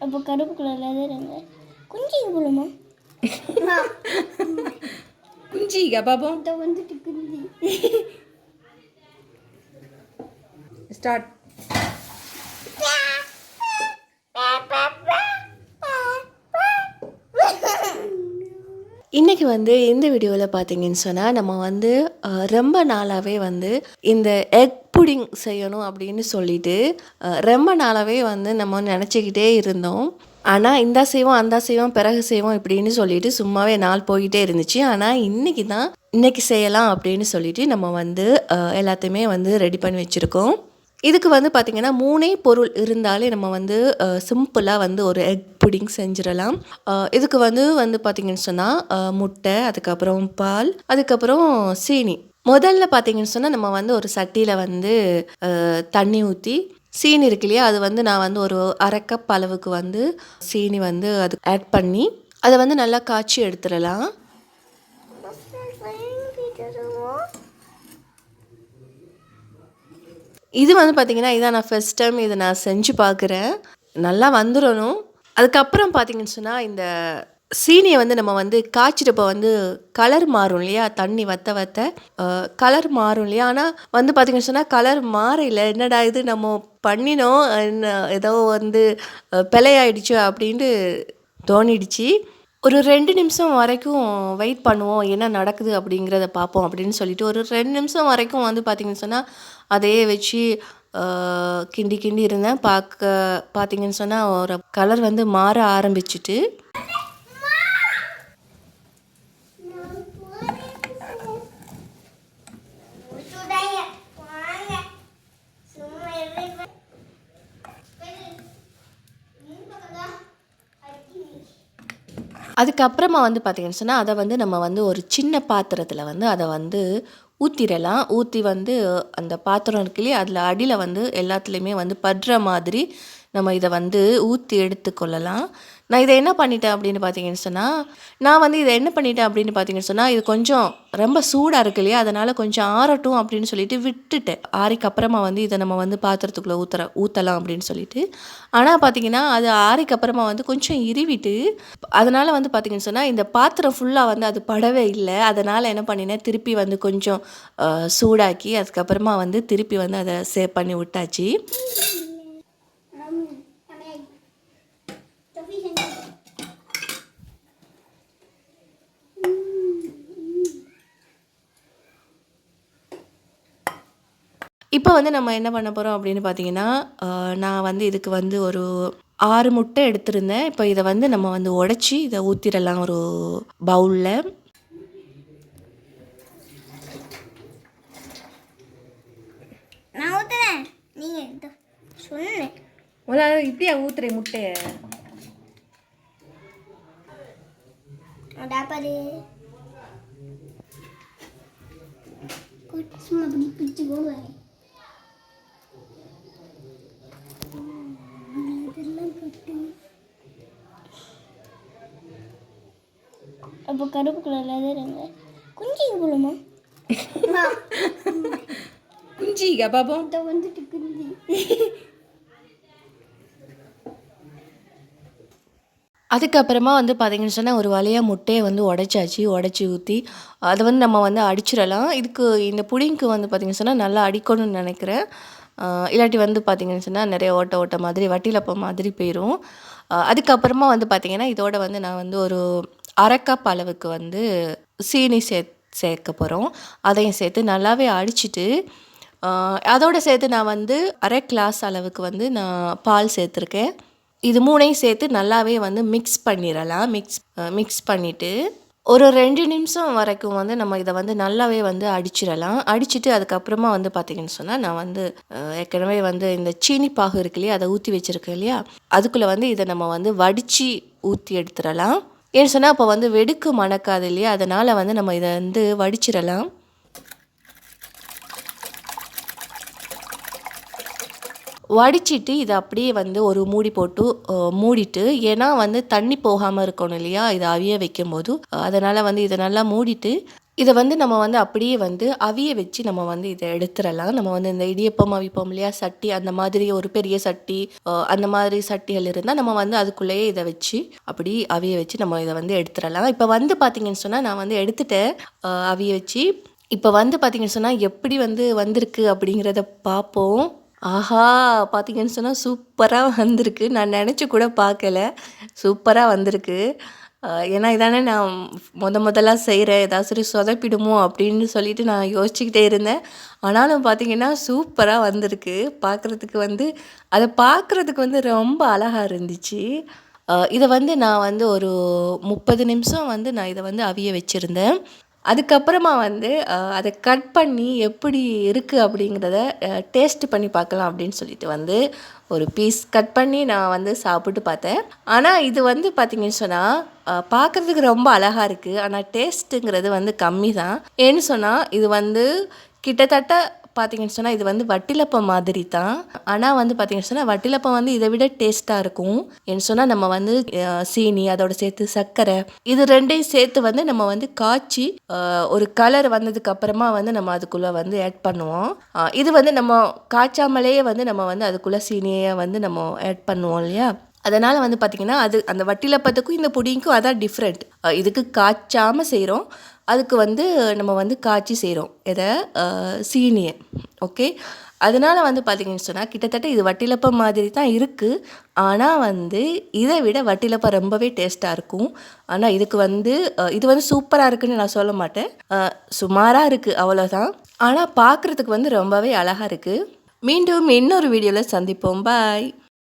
அப்போ கருப்பு கலரில் தான் இருங்க குஞ்சிக்கு போகலாமா குஞ்சிக்கா பாப்போம் இதை வந்துட்டு குஞ்சி ஸ்டார்ட் இன்றைக்கி வந்து இந்த வீடியோவில் பார்த்தீங்கன்னு சொன்னால் நம்ம வந்து ரொம்ப நாளாகவே வந்து இந்த எக் புடிங் செய்யணும் அப்படின்னு சொல்லிட்டு ரொம்ப நாளாகவே வந்து நம்ம நினச்சிக்கிட்டே இருந்தோம். ஆனால் இந்த செய்வோம் அந்த செய்வோம் பிறகு செய்வோம் இப்படின்னு சொல்லிட்டு சும்மாவே நாள் போய்கிட்டே இருந்துச்சு. ஆனால் இன்றைக்கி தான் இன்றைக்கி செய்யலாம் அப்படின்னு சொல்லிட்டு நம்ம வந்து எல்லாத்தையுமே வந்து ரெடி பண்ணி வச்சுருக்கோம். இதுக்கு வந்து பார்த்திங்கன்னா மூணே பொருள் இருந்தாலே நம்ம வந்து சிம்பிளாக வந்து ஒரு எக் புடிங் செஞ்சிடலாம். இதுக்கு வந்து வந்து பார்த்திங்கன்னு சொன்னால் முட்டை அதுக்கப்புறம் பால் அதுக்கப்புறம் சீனி. முதல்ல பார்த்தீங்கன்னு சொன்னால் நம்ம வந்து ஒரு சட்டியில் வந்து தண்ணி ஊற்றி சீனி இருக்கு இல்லையா அது வந்து நான் வந்து ஒரு அரை கப் அளவுக்கு வந்து சீனி வந்து அது ஆட் பண்ணி அதை வந்து நல்லா காய்ச்சி எடுத்துடலாம். இது வந்து பார்த்திங்கன்னா இதான் நான் ஃபஸ்ட் டைம் இதை நான் செஞ்சு பார்க்குறேன் நல்லா வந்துடணும். அதுக்கப்புறம் பார்த்தீங்கன்னு சொன்னால் இந்த சீனியை வந்து நம்ம வந்து காய்ச்சிட்டப்போ வந்து கலர் மாறும் இல்லையா? தண்ணி வத்த வத்த கலர் மாறும் இல்லையா? ஆனால் வந்து பார்த்திங்கன்னு சொன்னால் கலர் மாறையில் என்னடா இது? நம்ம பண்ணினோம். என்ன ஏதோ வந்து அஹ், பிழையாயிடுச்சு அப்படின்ட்டு தோணிடுச்சு. ஒரு ரெண்டு நிமிஷம் வரைக்கும் வெயிட் பண்ணுவோம். என்ன நடக்குது அப்படிங்கிறத பார்ப்போம் அப்படின்னு சொல்லிட்டு ஒரு ரெண்டு நிமிஷம் வரைக்கும் வந்து பார்த்தீங்கன்னு சொன்னால் அதையே வச்சு கிண்டி கிண்டி இருந்தேன். பார்க்க பார்த்தீங்கன்னு சொன்னால் ஒரு கலர் வந்து மாற ஆரம்பிச்சிட்டு அதுக்கப்புறமா வந்து பார்த்தீங்கன்னு சொன்னால் அதை வந்து நம்ம வந்து ஒரு சின்ன பாத்திரத்தில் வந்து அதை வந்து ஊற்றிடலாம் ஊற்றி வந்து அந்த பாத்திரம் இருக்கு அதில் அடியில் வந்து எல்லாத்துலேயுமே வந்து படுற மாதிரி நம்ம இதை வந்து ஊற்றி எடுத்துக்கொள்ளலாம். நான் இதை என்ன பண்ணிட்டேன் அப்படின்னு பார்த்தீங்கன்னு சொன்னால் நான் வந்து இதை என்ன பண்ணிட்டேன் அப்படின்னு பார்த்தீங்கன்னு சொன்னால் இது கொஞ்சம் ரொம்ப சூடாக இருக்கு இல்லையா? அதனால் கொஞ்சம் ஆறட்டும் அப்படின்னு சொல்லிட்டு விட்டுட்டேன். ஆறிக்கு அப்புறமா வந்து இதை நம்ம வந்து பாத்திரத்துக்குள்ளே ஊற்றுற ஊற்றலாம் அப்படின்னு சொல்லிட்டு. ஆனால் பார்த்தீங்கன்னா அது ஆறிக்கு அப்புறமா வந்து கொஞ்சம் இருவிட்டு அதனால் வந்து பார்த்தீங்கன்னு சொன்னால் இந்த பாத்திரம் ஃபுல்லாக வந்து அது படவே இல்லை. அதனால் என்ன பண்ணினேன் திருப்பி வந்து கொஞ்சம் சூடாக்கி அதுக்கப்புறமா வந்து திருப்பி வந்து அதை சேவ் பண்ணி விட்டாச்சு. இப்போ வந்து நம்ம என்ன பண்ண போகிறோம் அப்படின்னு பார்த்தீங்கன்னா நான் வந்து இதுக்கு வந்து ஒரு ஆறு முட்டை எடுத்திருந்தேன். இப்போ இதை வந்து நம்ம வந்து உடச்சி இதை ஊற்றிடலாம் ஒரு பவுலில். நான் ஊற்றுறேன் நீங்கள் சொன்னேன் இப்படியா ஊற்றுறேன் முட்டையை? டாப்பாரு சும்மா அப்படி பிடிச்சி போவேன் கருப்பு கலரில் தான் இருங்க குஞ்சிக்கு போகலாமா குஞ்சிக்கா பாப்போம். இதை வந்துட்டு குஞ்சி. அதுக்கப்புறமா வந்து பார்த்தீங்கன்னு சொன்னால் ஒரு வழியாக முட்டையை வந்து உடைச்சாச்சு. உடச்சி ஊற்றி அதை வந்து நம்ம வந்து அடிச்சிடலாம். இதுக்கு இந்த புடிங்க்கு வந்து பார்த்தீங்கன்னு சொன்னால் நல்லா அடிக்கணும்னு நினைக்கிறேன். இல்லாட்டி வந்து பார்த்தீங்கன்னு சொன்னால் நிறைய ஓட்ட ஓட்ட மாதிரி வட்டிலப்ப மாதிரி போயிடும் அதுக்கப்புறமா வந்து பார்த்தீங்கன்னா இதோட வந்து நான் வந்து ஒரு அரை கப் அளவுக்கு வந்து சீனி சே சேர்க்க போகிறோம் அதையும் சேர்த்து நல்லாவே அடிச்சிட்டு அதோடு சேர்த்து நான் வந்து அரை கிளாஸ் அளவுக்கு வந்து நான் பால் சேர்த்துருக்கேன். இது மூணையும் சேர்த்து நல்லாவே வந்து மிக்ஸ் பண்ணிடலாம். மிக்ஸ் மிக்ஸ் பண்ணிவிட்டு ஒரு ரெண்டு நிமிஷம் வரைக்கும் வந்து நம்ம இதை வந்து நல்லாவே வந்து அடிச்சிடலாம். அடிச்சுட்டு அதுக்கப்புறமா வந்து பார்த்தீங்கன்னு சொன்னால் நான் வந்து ஏற்கனவே வந்து இந்த சீனி பாகு இருக்கு இல்லையா அதை ஊற்றி வச்சுருக்கேன் இல்லையா அதுக்குள்ளே வந்து இதை நம்ம வந்து வடித்து ஊற்றி எடுத்துடலாம். ஏன்னு சொன்னால் அப்போ வந்து வெடுக்கு மணக்காது இல்லையா? அதனால் வந்து நம்ம இதை வந்து வடிச்சிடலாம். வடிச்சிட்டு இதை அப்படியே வந்து ஒரு மூடி போட்டு மூடிட்டு ஏன்னா வந்து தண்ணி போகாமல் இருக்கணும் இல்லையா? இதை அவிய வைக்கும்போது. அதனால் வந்து இதை நல்லா மூடிட்டு இதை வந்து நம்ம வந்து அப்படியே வந்து அவிய வச்சு நம்ம வந்து இதை எடுத்துடலாம். நம்ம வந்து இந்த இடியப்பம் அவிப்போம் இல்லையா? சட்டி அந்த மாதிரி ஒரு பெரிய சட்டி அந்த மாதிரி சட்டிகள் இருந்தால் நம்ம வந்து அதுக்குள்ளேயே இதை வச்சு அப்படி அவிய வச்சு நம்ம இதை வந்து எடுத்துடலாம். இப்போ வந்து பார்த்தீங்கன்னு சொன்னால் நான் வந்து எடுத்துட்டேன். அவிய வச்சு. இப்போ வந்து பார்த்தீங்கன்னு சொன்னால் எப்படி வந்து வந்திருக்கு அப்படிங்கிறத பார்ப்போம் ஆஹா! பார்த்தீங்கன்னு சொன்னால் சூப்பராக வந்திருக்கு. நான் நினச்சி கூட பார்க்கல சூப்பராக வந்திருக்கு. ஏன்னா இதானே நான் முத முதலாக செய்கிறேன் ஏதாவது சரி சொதப்பிடுமோ அப்படின்னு சொல்லிட்டு நான் யோசிச்சுக்கிட்டே இருந்தேன். ஆனாலும் பார்த்தீங்கன்னா சூப்பராக வந்திருக்கு. பார்க்குறதுக்கு வந்து அதை பார்க்குறதுக்கு வந்து ரொம்ப அழகாக இருந்துச்சு. இதை வந்து நான் வந்து ஒரு முப்பது நிமிஷம் வந்து நான் இதை வந்து அவிய வச்சுருந்தேன். அதுக்கப்புறமா வந்து அதை கட் பண்ணி எப்படி இருக்குது அப்படிங்கிறத டேஸ்ட் பண்ணி பார்க்கலாம் அப்படின்னு சொல்லிட்டு வந்து ஒரு பீஸ் கட் பண்ணி நான் வந்து சாப்பிட்டு பார்த்தேன். ஆனால் இது வந்து பார்த்தீங்கன்னு சொன்னால் பார்க்குறதுக்கு ரொம்ப அழகாக இருக்குது ஆனால் டேஸ்ட்டுங்கிறது வந்து கம்மி தான் ஏன்னு சொன்னால் இது வந்து கிட்டத்தட்ட பார்த்தீங்கன்னு சொன்னால் இது வந்து வட்டிலப்பம் மாதிரி தான் ஆனால் வந்து பார்த்தீங்கன்னு சொன்னால் வட்டிலப்பம் வந்து இதை விட டேஸ்ட்டாக இருக்கும். என்று சொன்னால் நம்ம வந்து சீனி அதோட சேர்த்து சர்க்கரை இது ரெண்டையும் சேர்த்து வந்து நம்ம வந்து காய்ச்சி ஒரு கலர் வந்ததுக்கு அப்புறமா வந்து நம்ம அதுக்குள்ளே வந்து ஆட் பண்ணுவோம். இது வந்து நம்ம காய்ச்சாமலேயே வந்து நம்ம வந்து அதுக்குள்ளே சீனியை வந்து நம்ம ஆட் பண்ணுவோம் இல்லையா? அதனால் வந்து பார்த்திங்கன்னா அது அந்த வட்டிலப்பத்துக்கும் இந்த புடிங்க்கும் அதான் டிஃப்ரெண்ட் இதுக்கு காய்ச்சாமல் செய்கிறோம் அதுக்கு வந்து நம்ம வந்து காய்ச்சி செய்கிறோம் எதை? சீனியை. ஓகே? அதனால் வந்து பார்த்திங்கன்னு சொன்னால் கிட்டத்தட்ட இது வட்டிலப்பம் மாதிரி தான் இருக்குது ஆனால் வந்து இதை விட வட்டிலப்பம் ரொம்பவே டேஸ்ட்டாக இருக்கும். ஆனால் இதுக்கு வந்து இது வந்து சூப்பராக இருக்குதுன்னு நான் சொல்ல மாட்டேன். சுமாராக இருக்குது அவ்வளோதான் ஆனால் பார்க்குறதுக்கு வந்து ரொம்பவே அழகாக இருக்குது மீண்டும் இன்னொரு வீடியோவில் சந்திப்போம். பாய்.